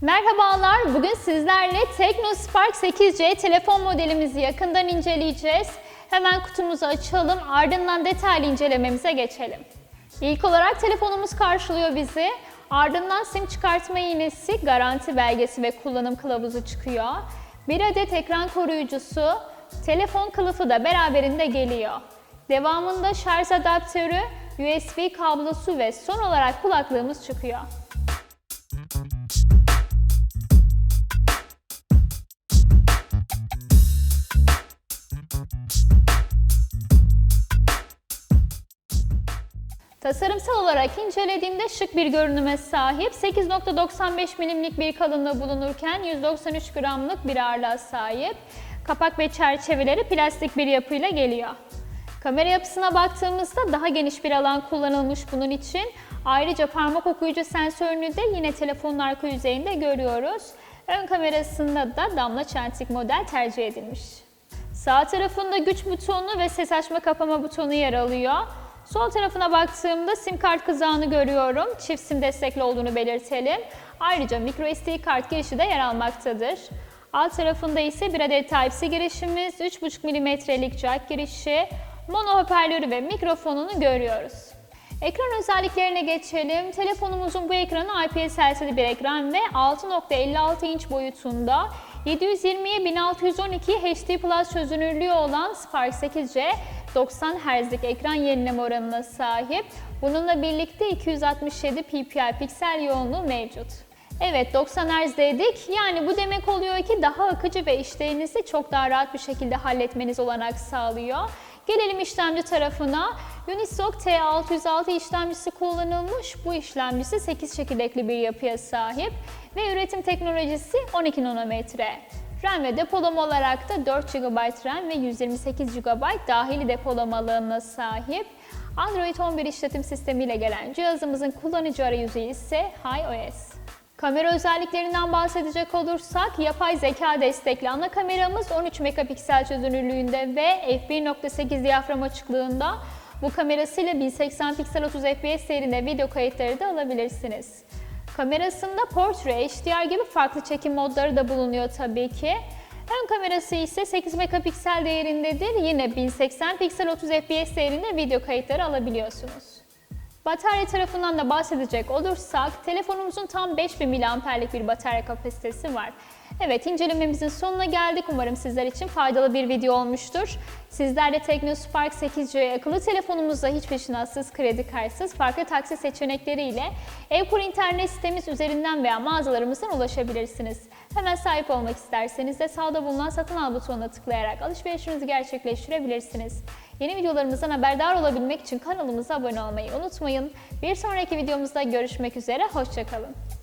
Merhabalar, bugün sizlerle Teknospark 8C telefon modelimizi yakından inceleyeceğiz. Hemen kutumuzu açalım, ardından detaylı incelememize geçelim. İlk olarak telefonumuz karşılıyor bizi. Ardından sim çıkartma iğnesi, garanti belgesi ve kullanım kılavuzu çıkıyor. Bir adet ekran koruyucusu, telefon kılıfı da beraberinde geliyor. Devamında şarj adaptörü, USB kablosu ve son olarak kulaklığımız çıkıyor. Tasarımsal olarak incelediğimde şık bir görünüme sahip, 8.95 milimlik bir kalınlığı bulunurken 193 gramlık bir ağırlığa sahip. Kapak ve çerçeveleri plastik bir yapıyla geliyor. Kamera yapısına baktığımızda daha geniş bir alan kullanılmış bunun için. Ayrıca parmak okuyucu sensörünü de yine telefonun arka yüzeyinde görüyoruz. Ön kamerasında da damla çentik model tercih edilmiş. Sağ tarafında güç butonu ve ses açma kapama butonu yer alıyor. Sol tarafına baktığımda sim kart kızağını görüyorum. Çift sim destekli olduğunu belirtelim. Ayrıca micro SD kart girişi de yer almaktadır. Alt tarafında ise bir adet Type-C girişimiz, 3.5 mm'lik jack girişi, mono hoparlörü ve mikrofonunu görüyoruz. Ekran özelliklerine geçelim. Telefonumuzun bu ekranı IPS LCD bir ekran ve 6.56 inç boyutunda 720'ye 1612 HD Plus çözünürlüğü olan Spark 8C 90 Hz'lik ekran yenileme oranına sahip. Bununla birlikte 267 ppi piksel yoğunluğu mevcut. Evet 90 Hz dedik. Yani bu demek oluyor ki daha akıcı ve işlerinizi çok daha rahat bir şekilde halletmeniz olanak sağlıyor. Gelelim işlemci tarafına. Unisoc T606 işlemcisi kullanılmış. Bu işlemcisi 8 çekirdekli bir yapıya sahip ve üretim teknolojisi 12 nanometre. RAM ve depolama olarak da 4 GB RAM ve 128 GB dahili depolama alanına sahip. Android 11 işletim sistemiyle gelen cihazımızın kullanıcı arayüzü ise HiOS. Kamera özelliklerinden bahsedecek olursak yapay zeka destekli ana kameramız 13 megapiksel çözünürlüğünde ve f1.8 diyafram açıklığında bu kamerasıyla 1080 piksel 30 fps değerinde video kayıtları da alabilirsiniz. Kamerasında Portrait, HDR gibi farklı çekim modları da bulunuyor tabii ki. Ön kamerası ise 8 megapiksel değerindedir. Yine 1080 piksel 30 fps değerinde video kayıtları alabiliyorsunuz. Batarya tarafından da bahsedecek olursak telefonumuzun tam 5000 mAh'lik bir batarya kapasitesi var. Evet incelememizin sonuna geldik. Umarım sizler için faydalı bir video olmuştur. Sizler de Teknospark 8C akıllı telefonumuzda hiç peşinatsız, kredi kartsız, farklı taksi seçenekleriyle Evkur internet sitemiz üzerinden veya mağazalarımızdan ulaşabilirsiniz. Hemen sahip olmak isterseniz de sağda bulunan satın al butonuna tıklayarak alışverişinizi gerçekleştirebilirsiniz. Yeni videolarımızdan haberdar olabilmek için kanalımıza abone olmayı unutmayın. Bir sonraki videomuzda görüşmek üzere, hoşçakalın.